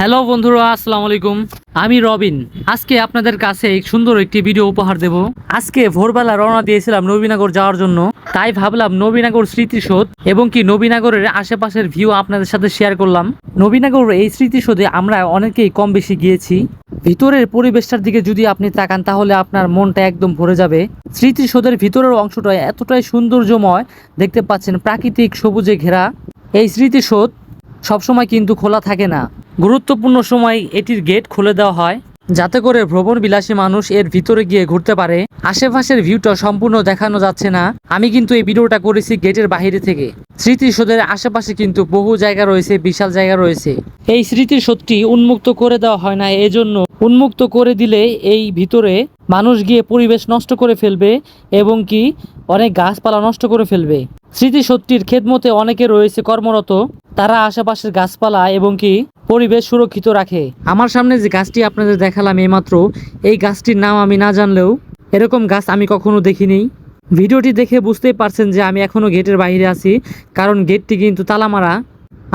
Hello বন্ধুরা, আসসালামু আলাইকুম। আমি রবিন। আজকে আপনাদের কাছে সুন্দর একটি ভিডিও উপহার দেব। আজকে ভোরবেলা রওনা দিয়েছিলাম নবীনগর যাওয়ার জন্য। তাই ভাবলাম নবীনগর স্মৃতিসৌধ এবং কি নবীনগরের আশেপাশের ভিউ আপনাদের সাথে শেয়ার করলাম। নবীনগর এই স্মৃতিসৌধে আমরা অনেকেই কম বেশি গিয়েছি। ভিতরের পরিবেশটার দিকে যদি আপনি তাকান, তাহলে আপনার মনটা একদম ভরে যাবে। স্মৃতিসৌধের ভিতরের অংশটা এতটাই সৌন্দর্যময় দেখতে পাচ্ছেন, প্রাকৃতিক সবুজে ঘেরা। এই স্মৃতিসৌধ সবসময় কিন্তু খোলা থাকে না। গুরুত্বপূর্ণ সময় এটির গেট খুলে দেওয়া হয়, যাতে করে ভ্রমণ বিলাসী মানুষ এর ভিতরে গিয়ে ঘুরতে পারে। আশেপাশের ভিউটা সম্পূর্ণ দেখানো যাচ্ছে না। আমি কিন্তু এই ভিডিওটা করেছি গেটের বাইরে থেকে। স্মৃতিসৌধের আশেপাশে কিন্তু বহু জায়গা রয়েছে, বিশাল জায়গা রয়েছে। এই স্মৃতিসৌধটি উন্মুক্ত করে দেওয়া হয় না, এজন্য উন্মুক্ত করে দিলে এই ভিতরে মানুষ গিয়ে পরিবেশ নষ্ট করে ফেলবে এবং কি অনেক গাছপালা নষ্ট করে ফেলবে। স্মৃতিসৌধটির খেদমতে অনেকে রয়েছে কর্মরত। তারা আশেপাশের গাছপালা এবং কি পরিবেশ সুরক্ষিত রাখে। আমার সামনে যে গাছটি আপনাদের দেখালাম এইমাত্র, এই গাছটির নাম আমি না জানলেও এরকম গাছ আমি কখনো দেখিনি। ভিডিওটি দেখে বুঝতেই পারছেন যে আমি এখনও গেটের বাইরে আছি, কারণ গেটটি কিন্তু তালা মারা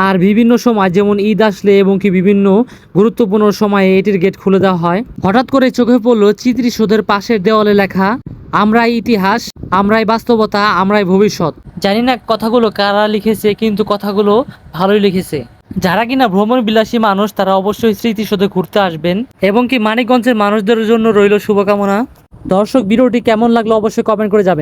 আর বিভিন্ন সময় যেমন ঈদ আসলে এবং কি বিভিন্ন গুরুত্বপূর্ণ সময়ে এটির গেট খুলে দেওয়া হয়। হঠাৎ করে চোখে পড়ল চিত্রিশোধের পাশের দেওয়ালে লেখা আমরাই ইতিহাস, আমরাই বাস্তবতা, আমরাই ভবিষ্যৎ। জানি না কথাগুলো কারা লিখেছে, কিন্তু কথাগুলো ভালোই লিখেছে। যারা কিনা ভ্রমণ বিলাসী মানুষ, তারা অবশ্যই স্মৃতিসৌধে ঘুরতে আসবেন। এবং কি মানিকগঞ্জের মানুষদের জন্য রইল শুভকামনা। দর্শক, ভিডিওটি কেমন লাগল অবশ্যই কমেন্ট করে যাবেন